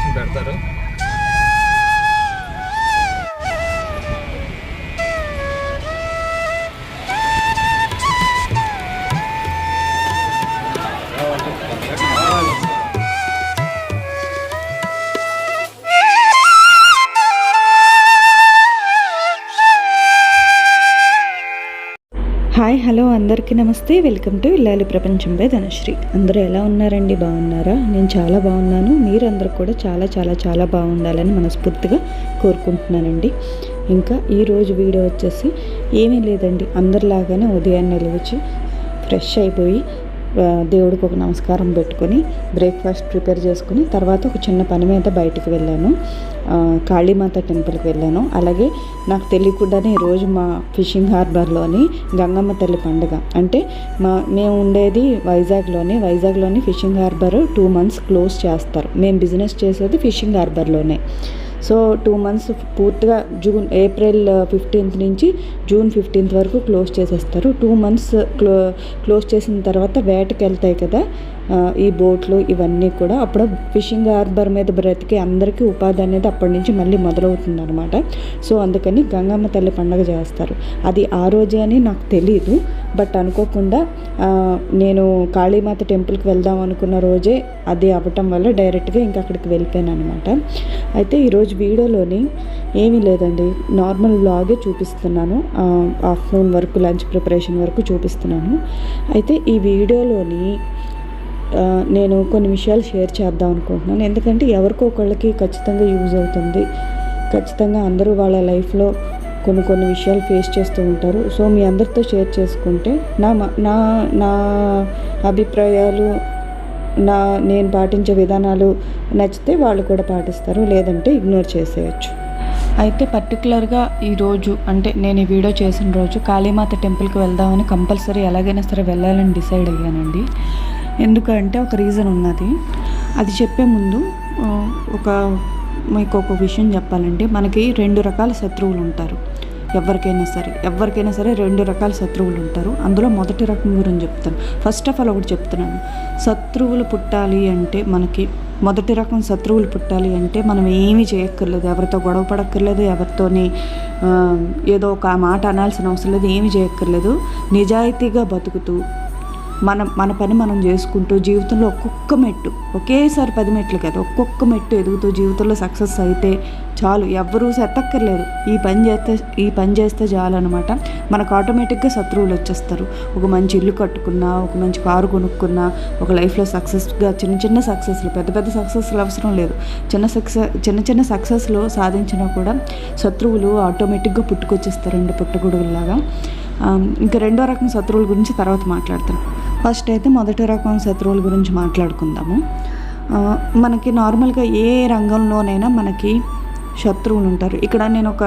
Notification పెడతారు. అందరికీ నమస్తే. వెల్కమ్ టు ఇల్లాలి ప్రపంచంపై ధనశ్రీ. అందరూ ఎలా ఉన్నారండి? బాగున్నారా? నేను చాలా బాగున్నాను. మీరందరూ కూడా చాలా చాలా చాలా బాగుండాలని మనస్ఫూర్తిగా కోరుకుంటున్నానండి. ఇంకా ఈరోజు వీడియో వచ్చేసి ఏమీ లేదండి. అందరిలాగానే ఉదయాన్నే లేచి ఫ్రెష్ అయిపోయి దేవుడికి ఒక నమస్కారం పెట్టుకొని బ్రేక్ఫాస్ట్ ప్రిపేర్ చేసుకుని తర్వాత ఒక చిన్న పని మీద బయటికి వెళ్ళాను. కాళీమాత టెంపుల్కి వెళ్ళాను. అలాగే నాకు తెలియకుండానే ఈరోజు మా ఫిషింగ్ హార్బర్లోని గంగమ్మ తల్లి పండుగ. అంటే మా మేము ఉండేది వైజాగ్లోనే. వైజాగ్లోని fishing harbour two months close చేస్తారు. మేము బిజినెస్ చేసేది ఫిషింగ్ హార్బర్లోనే. సో టూ మంత్స్ పూర్తిగా జూన్ ఏప్రిల్ ఫిఫ్టీన్త్ నుంచి జూన్ ఫిఫ్టీన్త్ వరకు క్లోజ్ చేసేస్తారు. టూ మంత్స్ క్లో క్లోజ్ చేసిన తర్వాత వేటకి వెళ్తాయి కదా. ఈ బోట్లు ఇవన్నీ కూడా అప్పుడు ఫిషింగ్ హార్బర్ మీద బ్రతికి అందరికీ ఉపాధి అనేది అప్పటి నుంచి మళ్ళీ మొదలవుతుంది అనమాట సో అందుకని గంగమ్మ తల్లి పండగ చేస్తారు. అది ఆ రోజే అని నాకు తెలియదు బట్ అనుకోకుండా నేను కాళీమాత టెంపుల్కి వెళ్దాం అనుకున్న రోజే అది అవ్వటం వల్ల డైరెక్ట్గా ఇంకా అక్కడికి వెళ్ళిపోయాను అనమాట అయితే ఈరోజు వీడియోలోని ఏమీ లేదండి. నార్మల్ వ్లాగే చూపిస్తున్నాను. ఆఫ్టర్నూన్ వరకు లంచ్ ప్రిపరేషన్ వరకు చూపిస్తున్నాను. అయితే ఈ వీడియోలోని నేను కొన్ని విషయాలు షేర్ చేద్దాం అనుకుంటున్నాను. ఎందుకంటే ఎవరికో ఒకళ్ళకి ఖచ్చితంగా యూజ్ అవుతుంది. ఖచ్చితంగా అందరూ వాళ్ళ లైఫ్లో కొన్ని కొన్ని విషయాలు ఫేస్ చేస్తూ ఉంటారు. సో మీ అందరితో షేర్ చేసుకుంటే నా నా నా అభిప్రాయాలు నా నేను పాటించే విధానాలు నచ్చితే వాళ్ళు కూడా పాటిస్తారు. లేదంటే ఇగ్నోర్ చేసేయచ్చు. అయితే పర్టికులర్గా ఈరోజు అంటే నేను ఈ వీడియో చేసిన రోజు కాళీమాత టెంపుల్కి వెళ్దామని కంపల్సరీ ఎలాగైనా సరే వెళ్ళాలని డిసైడ్ అయ్యానండి. ఎందుకంటే ఒక రీజన్ ఉన్నది. అది చెప్పే ముందు ఒక మీకు ఒక విషయం చెప్పాలంటే మనకి రెండు రకాల శత్రువులు ఉంటారు. ఎవరికైనా సరే ఎవరికైనా సరే రెండు రకాల శత్రువులు ఉంటారు. అందులో మొదటి రకం గురించి చెప్తాను. ఫస్ట్ ఆఫ్ ఆల్ ఒకటి చెప్తున్నాను. శత్రువులు పుట్టాలి అంటే మనకి మొదటి రకం శత్రువులు పుట్టాలి అంటే మనం ఏమీ చేయక్కర్లేదు. ఎవరితో గొడవ పడక్కర్లేదు ఎవరితోని ఏదో ఒక మాట అనాల్సిన అవసరం లేదు ఏమీ చేయక్కర్లేదు. నిజాయితీగా బతుకుతూ మన మన పని మనం చేసుకుంటూ జీవితంలో ఒక్కొక్క మెట్టు ఒకేసారి పది మెట్లు కదా ఒక్కొక్క మెట్టు ఎదుగుతూ జీవితంలో సక్సెస్ అయితే చాలు. ఎవ్వరూ సెత్తక్కర్లేదు. ఈ పని చేస్తే ఈ పని చేస్తే చాలు అనమాట మనకు ఆటోమేటిక్గా శత్రువులు వచ్చేస్తారు. ఒక మంచి ఇల్లు కట్టుకున్నా ఒక మంచి కారు కొనుక్కున్నా ఒక లైఫ్లో సక్సెస్గా చిన్న చిన్న సక్సెస్లు పెద్ద పెద్ద సక్సెస్లు అవసరం లేదు. చిన్న సక్సెస్ చిన్న చిన్న సక్సెస్లు సాధించినా కూడా శత్రువులు ఆటోమేటిక్గా పుట్టుకొచ్చేస్తారండి పుట్టగొడుగులాగా ఇంకా రెండో రకం శత్రువుల గురించి తర్వాత మాట్లాడతాను. ఫస్ట్ అయితే మొదటి రకం శత్రువుల గురించి మాట్లాడుకుందాము. మనకి నార్మల్గా ఏ రంగంలోనైనా మనకి శత్రువులు ఉంటారు. ఇక్కడ నేను ఒక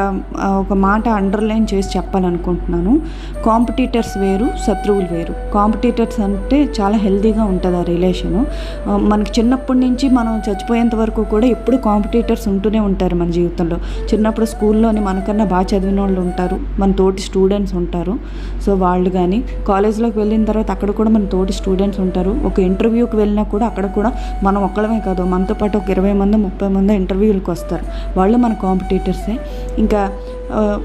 ఒక మాట అండర్లైన్ చేసి చెప్పాలనుకుంటున్నాను. కాంపిటీటర్స్ వేరు శత్రువులు వేరు. కాంపిటీటర్స్ అంటే చాలా హెల్దీగా ఉంటుంది ఆ రిలేషను మనకి చిన్నప్పటి నుంచి మనం చచ్చిపోయేంత వరకు కూడా ఎప్పుడు కాంపిటీటర్స్ ఉంటూనే ఉంటారు మన జీవితంలో. చిన్నప్పుడు స్కూల్లోని మనకన్నా బాగా చదివిన వాళ్ళు ఉంటారు. మన తోటి స్టూడెంట్స్ ఉంటారు. సో వాళ్ళు కానీ కాలేజ్లోకి వెళ్ళిన తర్వాత అక్కడ కూడా మన తోటి స్టూడెంట్స్ ఉంటారు. ఒక ఇంటర్వ్యూకి వెళ్ళినా కూడా అక్కడ కూడా మనం ఒక్కడమే కాదు మనతో పాటు ఒక ఇరవై మంది ముప్పై మంది ఇంటర్వ్యూలకు వస్తారు. వాళ్ళు మన కాంపిటీటర్సే ఇంకా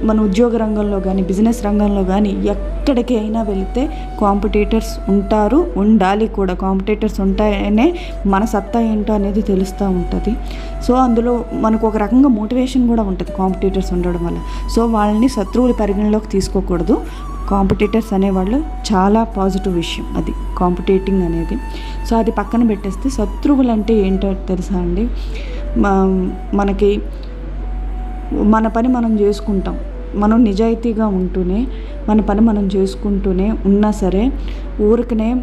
మన ఉద్యోగ రంగంలో కానీ బిజినెస్ రంగంలో కానీ ఎక్కడికి అయినా వెళితే కాంపిటీటర్స్ ఉంటారు ఉండాలి కూడా. కాంపిటీటర్స్ ఉంటాయనే మన సత్తా ఏంటో అనేది తెలుస్తూ ఉంటుంది. సో అందులో మనకు ఒక రకంగా మోటివేషన్ కూడా ఉంటుంది కాంపిటీటర్స్ ఉండడం వల్ల. సో వాళ్ళని శత్రువుల పరిగణలోకి తీసుకోకూడదు. కాంపిటీటర్స్ అనేవాళ్ళు చాలా పాజిటివ్ విషయం అది కాంపిటేటింగ్ అనేది. సో అది పక్కన పెట్టేస్తే శత్రువులు అంటే ఏంటో తెలుసా అండి? మా- మనకి మన పని మనం చేసుకుంటాం. మనం నిజాయితీగా ఉంటూనే మన పని మనం చేసుకుంటూనే ఉన్నా సరే ఊరికనే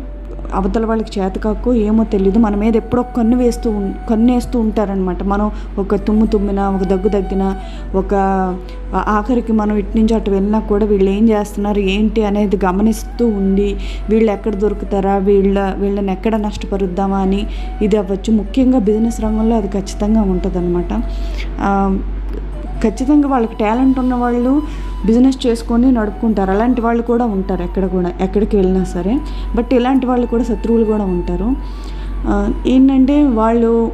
అవతల వాళ్ళకి చేతకాకు ఏమో తెలియదు మన మీద ఎప్పుడో కన్ను వేస్తూ కన్ను వేస్తూ ఉంటారనమాట మనం ఒక తుమ్ము తుమ్మినా ఒక దగ్గు దగ్గినా ఒక ఆఖరికి మనం ఇటు నుంచి అటు వెళ్ళినా కూడా వీళ్ళు ఏం చేస్తున్నారు ఏంటి అనేది గమనిస్తూ ఉండి వీళ్ళు ఎక్కడ దొరుకుతారా వీళ్ళ వీళ్ళని ఎక్కడ నష్టపరుద్దామా అని ఇది అవ్వచ్చు. ముఖ్యంగా బిజినెస్ రంగంలో అది ఖచ్చితంగా ఉంటుంది ఖచ్చితంగా వాళ్ళకి టాలెంట్ ఉన్న వాళ్ళు బిజినెస్ చేసుకొని నడుపుకుంటారు. అలాంటి వాళ్ళు కూడా ఉంటారు ఎక్కడ కూడా ఎక్కడికి వెళ్ళినా సరే. బట్ ఇలాంటి వాళ్ళు కూడా శత్రువులు కూడా ఉంటారు. ఏంటంటే వాళ్ళు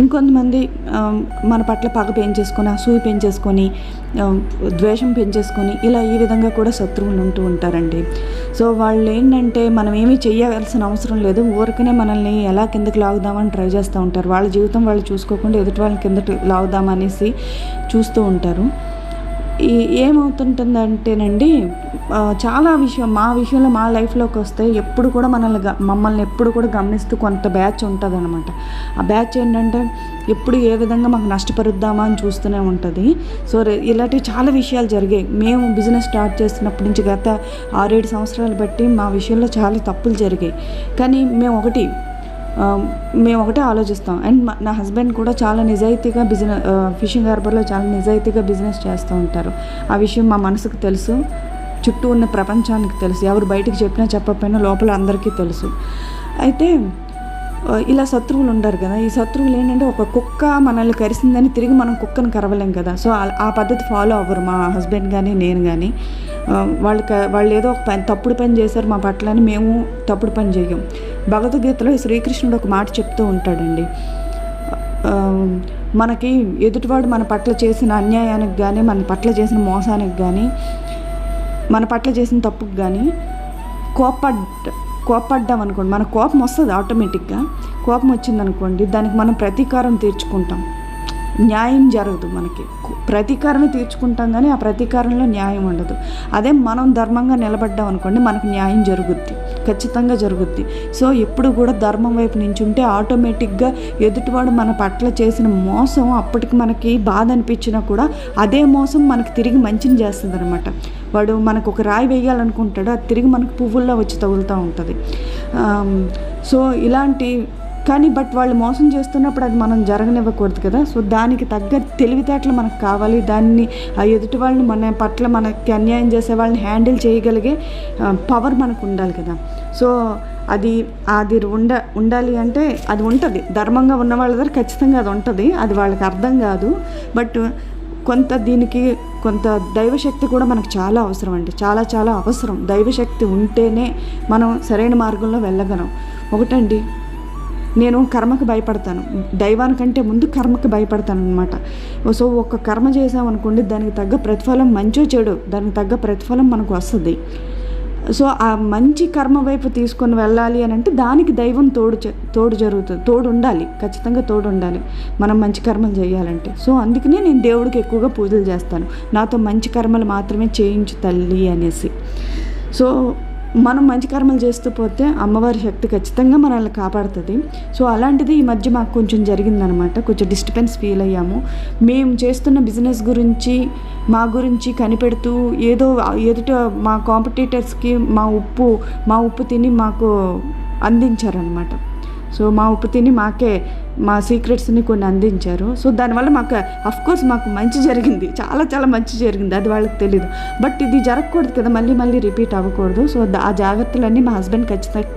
ఇంకొంతమంది మన పట్ల పగ పెంచేసుకొని అసూయ పెంచేసుకొని ద్వేషం పెంచేసుకొని ఇలా ఈ విధంగా కూడా శత్రువులు ఉంటూ ఉంటారండి. సో వాళ్ళు ఏంటంటే మనం ఏమీ చేయవలసిన అవసరం లేదు. ఊరికనే మనల్ని ఎలా కిందకి లాగుదామని ట్రై చేస్తూ ఉంటారు. వాళ్ళ జీవితం వాళ్ళు చూసుకోకుండా ఎదుటి వాళ్ళని కిందకి లాగుదామనేసి చూస్తూ ఉంటారు. ఏమవుతుంటుందంటేనండి చాలా విషయం మా విషయంలో మా లైఫ్లోకి వస్తే ఎప్పుడు కూడా మనల్ని మమ్మల్ని ఎప్పుడు కూడా గమనిస్తూ కొంత బ్యాచ్ ఉంటుంది అనమాట ఆ బ్యాచ్ ఏంటంటే ఎప్పుడు ఏ విధంగా మాకు నష్టపరుద్దామా అని చూస్తూనే ఉంటుంది. సో ఇలాంటివి చాలా విషయాలు జరిగాయి. మేము బిజినెస్ స్టార్ట్ చేసినప్పటి నుంచి గత ఆరేడు సంవత్సరాలు బట్టి మా విషయంలో చాలా తప్పులు జరిగాయి. కానీ మేము ఒకటి మేము ఒకటే ఆలోచిస్తాం. అండ్ మా- నా హస్బెండ్ కూడా చాలా నిజాయితీగా బిజినెస్ ఫిషింగ్ హార్బర్లో చాలా నిజాయితీగా బిజినెస్ చేస్తూ ఉంటారు. ఆ విషయం మా మనసుకు తెలుసు. చుట్టూ ఉన్న ప్రపంచానికి తెలుసు. ఎవరు బయటకు చెప్పినా చెప్పకపోయినా లోపల అందరికీ తెలుసు. అయితే ఇలా శత్రువులు ఉండరు కదా. ఈ శత్రువులు ఏంటంటే ఒక కుక్క మనల్ని కరిసిందని తిరిగి మనం కుక్కను కరవలేం కదా. సో ఆ- పద్ధతి ఫాలో అవ్వరు మా హస్బెండ్ కానీ నేను కానీ వాళ్ళకి వాళ్ళు ఏదో ఒక పని తప్పుడు పని చేశారు మా పట్ల అని మేము తప్పుడు పని చేయం భగవద్గీతలో శ్రీకృష్ణుడు ఒక మాట చెప్తూ ఉంటాడండి. మనకి ఎదుటివాడు మన పట్ల చేసిన అన్యాయానికి కానీ మన పట్ల చేసిన మోసానికి కానీ మన పట్ల చేసిన తప్పుకు కానీ కోపడ్ కోపడ్డాం అనుకోండి మన కోపం వస్తుంది ఆటోమేటిక్గా కోపం వచ్చిందనుకోండి దానికి మనం ప్రతీకారం తీర్చుకుంటాం. న్యాయం జరగదు మనకి. ప్రతీకారమే తీర్చుకుంటాం కానీ ఆ ప్రతీకారంలో న్యాయం ఉండదు. అదే మనం ధర్మంగా నిలబడ్డాం అనుకోండి మనకు న్యాయం జరుగుద్ది. ఖచ్చితంగా జరుగుద్ది. సో ఎప్పుడు కూడా ధర్మం వైపు నించుంటే ఆటోమేటిక్గా ఎదుటివాడు మన పట్ల చేసిన మోసం అప్పటికి మనకి బాధ అనిపించినా కూడా అదే మోసం మనకి తిరిగి మంచిని చేస్తుంది అనమాట వాడు మనకు ఒక రాయి వేయాలనుకుంటాడు అది తిరిగి మనకు పువ్వుల్లో వచ్చి తగులుతూ ఉంటుంది. సో ఇలాంటి కానీ బట్ వాళ్ళు మోసం చేస్తున్నప్పుడు అది మనం జరగనివ్వకూడదు కదా. సో దానికి తగ్గ తెలివితేటలు మనకు కావాలి. దాన్ని ఆ ఎదుటి వాళ్ళని మన పట్ల మనకి అన్యాయం చేసే వాళ్ళని హ్యాండిల్ చేయగలిగే పవర్ మనకు ఉండాలి కదా. సో అది అది ఉండ ఉండాలి అంటే అది ఉంటుంది. ధర్మంగా ఉన్న వాళ్ళ దగ్గర ఖచ్చితంగా అది ఉంటుంది. అది వాళ్ళకి అర్థం కాదు. బట్ కొంత దీనికి కొంత దైవశక్తి కూడా మనకు చాలా అవసరం అండి. చాలా చాలా అవసరం. దైవశక్తి ఉంటేనే మనం సరైన మార్గంలో వెళ్ళగలం. ఒకటండి నేను కర్మకు భయపడతాను. దైవానికంటే ముందు కర్మకు భయపడతాను అనమాట సో ఒక కర్మ చేసామనుకోండి దానికి తగ్గ ప్రతిఫలం మంచో చెడు దానికి తగ్గ ప్రతిఫలం మనకు వస్తుంది. సో ఆ మంచి కర్మ వైపు తీసుకొని వెళ్ళాలి అని అంటే దానికి దైవం తోడు తోడు జరుగుతుంది తోడు ఉండాలి. ఖచ్చితంగా తోడు ఉండాలి. మనం మంచి కర్మలు చేయాలంటే. సో అందుకనే నేను దేవుడికి ఎక్కువగా పూజలు చేస్తాను. నాతో మంచి కర్మలు మాత్రమే చేయించు తల్లి అనేసి. సో మనం మంచి కర్మలు చేస్తూ పోతే అమ్మవారి శక్తి ఖచ్చితంగా మనల్ని కాపాడుతుంది. సో అలాంటిది ఈ మధ్య మాకు కొంచెం జరిగిందనమాట కొంచెం డిస్టర్బెన్స్ ఫీల్ అయ్యాము. మేము చేస్తున్న బిజినెస్ గురించి మా గురించి కనిపెడుతూ ఏదో ఎదుట మా కాంపిటీటర్స్కి మా ఉప్పు మా ఉప్పు తిని మాకు అందించారనమాట సో మా ఉపతిని మాకే మా సీక్రెట్స్ని కొన్ని అందించారు. సో దానివల్ల మాకు అఫ్కోర్స్ మాకు మంచి జరిగింది. చాలా చాలా మంచి జరిగింది. అది వాళ్ళకి తెలియదు బట్ ఇది జరగకూడదు కదా మళ్ళీ మళ్ళీ రిపీట్ అవ్వకూడదు. సో ఆ జాగ్రత్తలన్నీ మా హస్బెండ్ ఖచ్చితంగా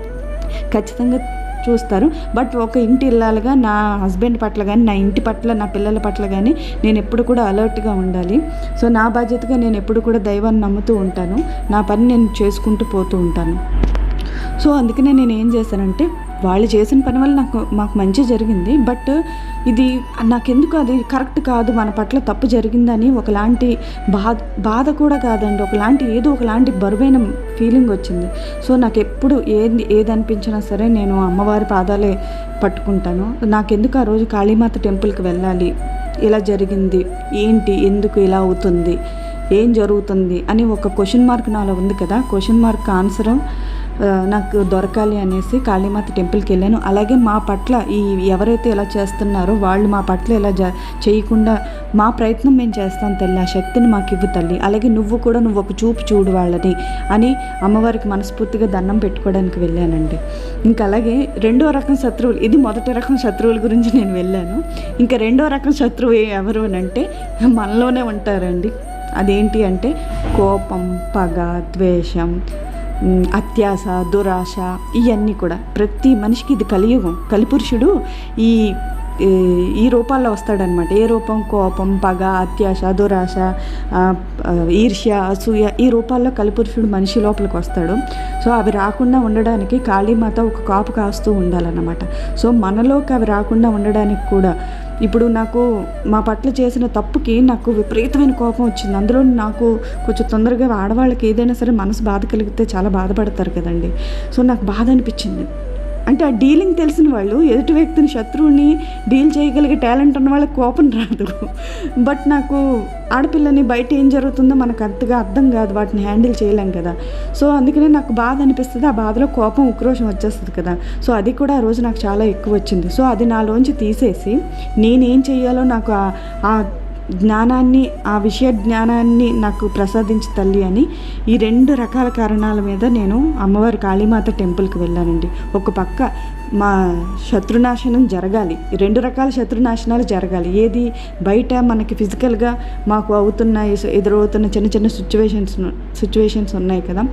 ఖచ్చితంగా చూస్తారు. బట్ ఒక ఇంటి ఇల్లాలుగా నా హస్బెండ్ పట్ల కానీ నా ఇంటి పట్ల నా పిల్లల పట్ల కానీ నేను ఎప్పుడు కూడా అలర్ట్గా ఉండాలి. సో నా బాధ్యతగా నేను ఎప్పుడు కూడా దైవాన్ని నమ్ముతూ ఉంటాను. నా పని నేను చేసుకుంటూ పోతూ ఉంటాను. సో అందుకనే నేను ఏం చేశానంటే వాళ్ళు చేసిన పని వల్ల నాకు మాకు మంచి జరిగింది. బట్ ఇది నాకెందుకు అది కరెక్ట్ కాదు మన పట్ల తప్పు జరిగిందని ఒకలాంటి బాధ బాధ కూడా కాదండి. ఒకలాంటి ఏదో ఒకలాంటి బరువైన ఫీలింగ్ వచ్చింది. సో నాకు ఎప్పుడు ఏది ఏది అనిపించినా సరే నేను అమ్మవారి పాదాలే పట్టుకుంటాను. నాకెందుకు ఆ రోజు కాళీమాత టెంపుల్కి వెళ్ళాలి? ఇలా జరిగింది. ఏంటి? ఎందుకు ఇలా అవుతుంది? ఏం జరుగుతుంది? అని ఒక క్వశ్చన్ మార్క్ నాలో ఉంది కదా. క్వశ్చన్ మార్క్ ఆన్సర్ నాకు దొరకాలి అనేసి కాళీమాత టెంపుల్కి వెళ్ళాను. అలాగే మా పట్ల ఈ ఎవరైతే ఇలా చేస్తున్నారో వాళ్ళు మా పట్ల ఇలా చేయకుండా మా ప్రయత్నం మేము చేస్తాం తల్లి ఆ శక్తిని మాకు ఇవ్వు తల్లి. అలాగే నువ్వు కూడా నువ్వు ఒక చూపు చూడు వాళ్ళని అని అమ్మవారికి మనస్ఫూర్తిగా దండం పెట్టుకోవడానికి వెళ్ళానండి. ఇంకా అలాగే రెండో రకం శత్రువులు ఇది మొదటి రకం శత్రువుల గురించి నేను వెళ్ళాను. ఇంకా రెండో రకం శత్రువు ఎవరు అని అంటే మనలోనే ఉంటారండి. అదేంటి అంటే కోపం పగ ద్వేషం అత్యాస అత్యాశ దురాశ ఇవన్నీ కూడా ప్రతి మనిషికి ఇది కలియుగం. కలిపురుషుడు ఈ ఈ- రూపాల్లో వస్తాడనమాట ఏ రూపం? కోపం పగ అత్యాశ దురాశ ఈర్ష్య అసూయ ఈ రూపాల్లో కలిపురుషుడు మనిషి లోపలికి వస్తాడు. సో అవి రాకుండా ఉండడానికి కాళీమాత ఒక కాపు కాస్తూ ఉండాలన్నమాట. సో మనలోకి అవి రాకుండా ఉండడానికి కూడా ఇప్పుడు నాకు మా పట్ల చేసిన తప్పుకి నాకు విపరీతమైన కోపం వచ్చింది. అందులో నాకు కొంచెం తొందరగా ఆడవాళ్ళకి ఏదైనా సరే మనసు బాధ కలిగితే చాలా బాధపడతారు కదండి. సో నాకు బాధ అనిపించింది. అంటే ఆ డీలింగ్ తెలిసిన వాళ్ళు ఎదుటి వ్యక్తిని శత్రువుని డీల్ చేయగలిగే టాలెంట్ ఉన్న వాళ్ళకి కోపం రాదు. బట్ నాకు ఆడపిల్లని బయట ఏం జరుగుతుందో మనకు అంతగా అర్థం కాదు వాటిని హ్యాండిల్ చేయలేం కదా. సో అందుకనే నాకు బాధ అనిపిస్తుంది ఆ బాధలో కోపం ఉక్రోషం వచ్చేస్తుంది కదా. సో అది కూడా ఆ రోజు నాకు చాలా ఎక్కువ వచ్చింది. సో అది నాలోంచి తీసేసి నేనేం చేయాలో నాకు ఆ జ్ఞానాన్ని ఆ విషయ జ్ఞానాన్ని నాకు ప్రసాదించి తల్లి అని ఈ రెండు రకాల కారణాల మీద నేను అమ్మవారి కాళీమాత టెంపుల్కి వెళ్ళానండి. ఒక పక్క మా శత్రునాశనం జరగాలి. రెండు రకాల శత్రునాశనాలు జరగాలి. ఏది బయట మనకి ఫిజికల్గా మాకు అవుతున్న ఎదురవుతున్న చిన్న చిన్న సిచ్యువేషన్స్ సిచ్యువేషన్స్ ఉన్నాయి కదా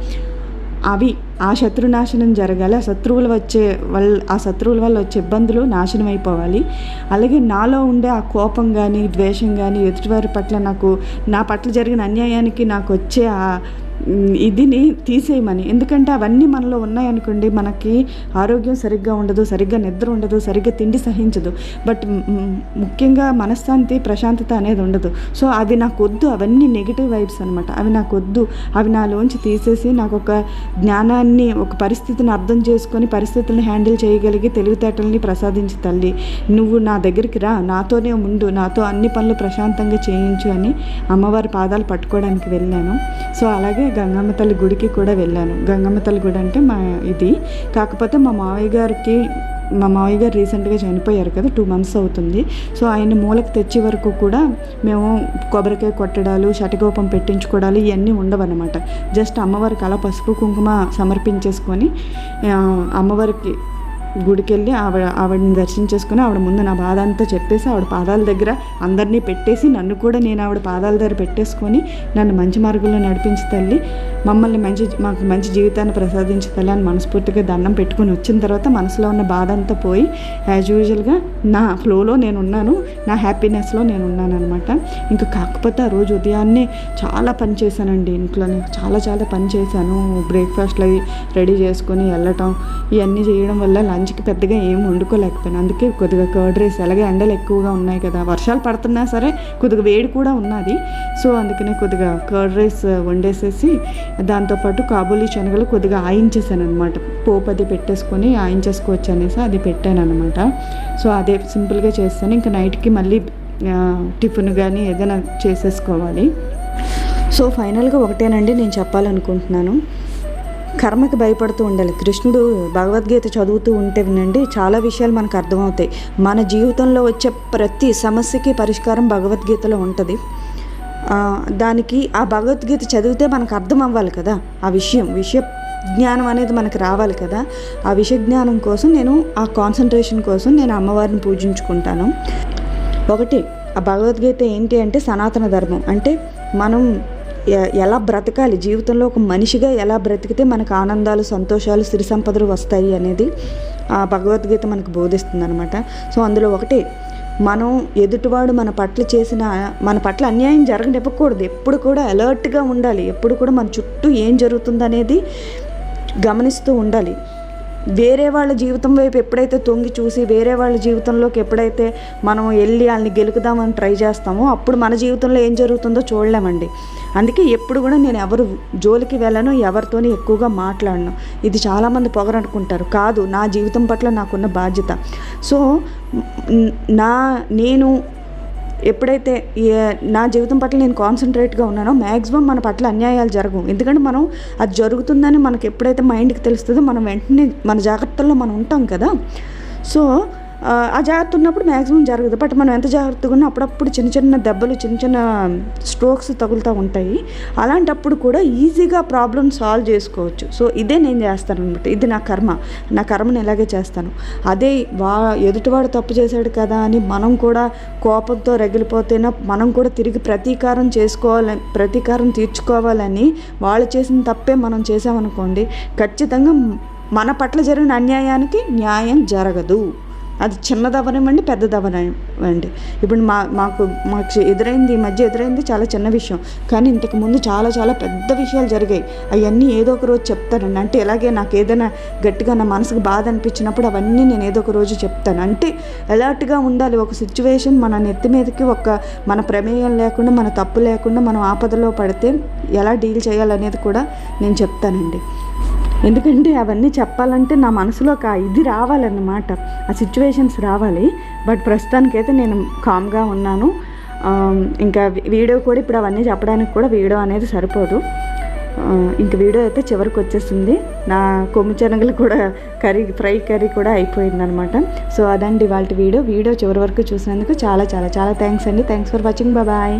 అవి ఆ శత్రునాశనం జరగాలి ఆ శత్రువులు వచ్చే వల్ల ఆ శత్రువుల వల్ల వచ్చే ఇబ్బందులు నాశనం అయిపోవాలి. అలాగే నాలో ఉండే ఆ కోపం కానీ ద్వేషం కానీ ఎదుటివారి పట్ల నాకు నా పట్ల జరిగిన అన్యాయానికి నాకు వచ్చే ఆ ఇదిని తీసేయమని. ఎందుకంటే అవన్నీ మనలో ఉన్నాయనుకోండి మనకి ఆరోగ్యం సరిగ్గా ఉండదు సరిగ్గా నిద్ర ఉండదు సరిగ్గా తిండి సహించదు. బట్ ముఖ్యంగా మనశ్శాంతి ప్రశాంతత అనేది ఉండదు. సో అవి నాకు వద్దు అవన్నీ నెగిటివ్ వైబ్స్ అనమాట అవి నాకు వద్దు అవి నాలోంచి తీసేసి నాకు ఒక జ్ఞానాన్ని ఒక పరిస్థితిని అర్థం చేసుకొని పరిస్థితులను హ్యాండిల్ చేయగలిగి తెలివితేటల్ని ప్రసాదించి తల్లి. నువ్వు నా దగ్గరికి రా నాతోనే ఉండు నాతో అన్ని పనులు ప్రశాంతంగా చేయించు అని అమ్మవారి పాదాలు పట్టుకోవడానికి వెళ్ళాను. సో అలాగే గంగమ్మ తల్లి గుడికి కూడా వెళ్ళాను. గంగమ్మ తల్లి గుడి అంటే మా ఇది. కాకపోతే మా మావయ్య గారికి మా మావయ్య గారు రీసెంట్గా చనిపోయారు కదా టూ మంత్స్ అవుతుంది. సో ఆయన మూలకు తెచ్చే వరకు కూడా మేము కొబ్బరికాయ కొట్టడాలు షటకోపం పెట్టించుకోవడాలు ఇవన్నీ ఉండవన్నమాట. జస్ట్ అమ్మవారికి అలా పసుపు కుంకుమ సమర్పించేసుకొని అమ్మవారికి గుడికెళ్ళి ఆవిడ ఆవిడని దర్శించేసుకుని ఆవిడ ముందు నా బాధ అంతా చెప్పేసి ఆవిడ పాదాల దగ్గర అందరినీ పెట్టేసి నన్ను కూడా నేను ఆవిడ పాదాల దగ్గర పెట్టేసుకొని నన్ను మంచి మార్గంలో నడిపించి తల్లి మమ్మల్ని మంచి మాకు మంచి జీవితాన్ని ప్రసాదించి తల్లి అని మనస్ఫూర్తిగా దండం పెట్టుకుని వచ్చిన తర్వాత మనసులో ఉన్న బాధ అంతా పోయి యాజ్ యూజువల్గా నా ఫ్లోలో నేను ఉన్నాను నా హ్యాపీనెస్లో నేను ఉన్నాను అనమాట ఇంకా కాకపోతే ఆ రోజు ఉదయాన్నే చాలా పని చేశానండి ఇంట్లోనే చాలా చాలా పని చేశాను. బ్రేక్ఫాస్ట్లు అవి రెడీ చేసుకొని వెళ్ళటం ఇవన్నీ చేయడం వల్ల లంచ్కి పెద్దగా ఏం వండుకోలేకపోయాను. అందుకే కొద్దిగా కర్డ్ రైస్ అలాగే ఎండలు ఎక్కువగా ఉన్నాయి కదా వర్షాలు పడుతున్నా సరే కొద్దిగా వేడి కూడా ఉన్నది. సో అందుకనే కొద్దిగా కర్డ్ రైస్ వండేసేసి దాంతోపాటు కాబూలీ శనగలు కొద్దిగా ఆయించేసాను అనమాట పోపు అది పెట్టేసుకొని ఆయించేసుకోవచ్చు అనేసి అది పెట్టాను అనమాట సో అదే సింపుల్గా చేస్తాను. ఇంకా నైట్కి మళ్ళీ టిఫిన్ కానీ ఏదైనా చేసేసుకోవాలి. సో ఫైనల్గా ఒకటేనండి నేను చెప్పాలనుకుంటున్నాను. కర్మకి భయపడుతూ ఉండాలి. కృష్ణుడు భగవద్గీత చదువుతూ ఉంటే వినండి చాలా విషయాలు మనకు అర్థమవుతాయి. మన జీవితంలో వచ్చే ప్రతి సమస్యకి పరిష్కారం భగవద్గీతలో ఉంటుంది. దానికి ఆ భగవద్గీత చదివితే మనకు అర్థం అవ్వాలి కదా. ఆ విషయం విషయ జ్ఞానం అనేది మనకు రావాలి కదా. ఆ విషయ జ్ఞానం కోసం నేను ఆ కాన్సన్ట్రేషన్ కోసం నేను అమ్మవారిని పూజించుకుంటాను. ఒకటి ఆ భగవద్గీత ఏంటి అంటే సనాతన ధర్మం. అంటే మనం ఎలా బ్రతకాలి? జీవితంలో ఒక మనిషిగా ఎలా బ్రతికితే మనకు ఆనందాలు సంతోషాలు సిరి సంపదలు వస్తాయి అనేది ఆ భగవద్గీత మనకు బోధిస్తుంది అనమాట సో అందులో ఒకటి మనం ఎదుటివాడు మన పట్ల చేసిన మన పట్ల అన్యాయం జరగనివ్వకూడదు ఎప్పుడు కూడా అలర్ట్గా ఉండాలి. ఎప్పుడు కూడా మన చుట్టూ ఏం జరుగుతుందనేది గమనిస్తూ ఉండాలి. వేరే వాళ్ళ జీవితం వైపు ఎప్పుడైతే తొంగి చూసి వేరే వాళ్ళ జీవితంలోకి ఎప్పుడైతే మనం వెళ్ళి వాళ్ళని గెలుకుదామని ట్రై చేస్తామో అప్పుడు మన జీవితంలో ఏం జరుగుతుందో చూడలేమండి. అందుకే ఎప్పుడు కూడా నేను ఎవరు జోలికి వెళ్ళను ఎవరితోని ఎక్కువగా మాట్లాడను. ఇది చాలామంది పొగరనుకుంటారు. కాదు నా జీవితం పట్ల నాకున్న బాధ్యత. సో నా నేను ఎప్పుడైతే నా జీవితం పట్ల నేను కాన్సన్ట్రేట్గా ఉన్నానో మ్యాక్సిమం మన పట్ల అన్యాయాలు జరగవు. ఎందుకంటే మనం అది జరుగుతుందని మనకు ఎప్పుడైతే మైండ్కి తెలుస్తుందో మనం వెంటనే మన జాగ్రత్తల్లో మనం ఉంటాం కదా. సో ఆ, జాగ్రత్త ఉన్నప్పుడు మ్యాక్సిమం జరగదు బట్ మనం ఎంత జాగ్రత్తగా ఉన్నా అప్పుడప్పుడు చిన్న చిన్న దెబ్బలు చిన్న చిన్న స్ట్రోక్స్ తగులుతూ ఉంటాయి. అలాంటప్పుడు కూడా ఈజీగా ప్రాబ్లమ్ సాల్వ్ చేసుకోవచ్చు. సో ఇదే నేను చేస్తాను అనమాట ఇది నా కర్మ. నా కర్మను ఇలాగే చేస్తాను. అదే వా ఎదుటివాడు తప్పు చేశాడు కదా అని మనం కూడా కోపంతో రగిలిపోతేనా మనం కూడా తిరిగి ప్రతీకారం చేసుకోవాలని ప్రతీకారం తీర్చుకోవాలని వాళ్ళు చేసిన తప్పే మనం చేసామనుకోండి ఖచ్చితంగా మన పట్ల జరిగిన అన్యాయానికి న్యాయం జరగదు. అది చిన్నది అవ్వనివ్వండి ఇప్పుడు మా మాకు మాకు ఎదురైంది ఈ మధ్య ఎదురైంది చాలా చిన్న విషయం. కానీ ఇంతకు ముందు చాలా చాలా పెద్ద విషయాలు జరిగాయి. అవన్నీ ఏదో ఒక రోజు చెప్తానండి. అంటే ఇలాగే నాకు ఏదైనా గట్టిగా నా మనసుకు బాధ అనిపించినప్పుడు అవన్నీ నేను ఏదో ఒక రోజు చెప్తాను. అంటే అలర్ట్గా ఉండాలి. ఒక సిచ్యువేషన్ మన నెత్తి మీదకి ఒక మన ప్రమేయం లేకుండా మన తప్పు లేకుండా మనం ఆపదలో పడితే ఎలా డీల్ చేయాలనేది కూడా నేను చెప్తానండి. ఎందుకంటే అవన్నీ చెప్పాలంటే నా మనసులో ఒక ఇది రావాలన్నమాట. ఆ సిచ్యువేషన్స్ రావాలి. బట్ ప్రస్తుతానికైతే నేను కామ్గా ఉన్నాను. ఇంకా వీడియో కూడా ఇప్పుడు అవన్నీ చెప్పడానికి కూడా వీడియో అనేది సరిపోదు. ఇంక వీడియో అయితే చివరికి వచ్చేస్తుంది. నా కొమ్ము శనగలు కూడా కర్రీ ఫ్రై కర్రీ కూడా అయిపోయిందనమాట సో అదండి వాళ్ళ వీడియో. వీడియో చివరి వరకు చూసినందుకు చాలా చాలా చాలా థ్యాంక్స్ అండి. Thanks for watching bye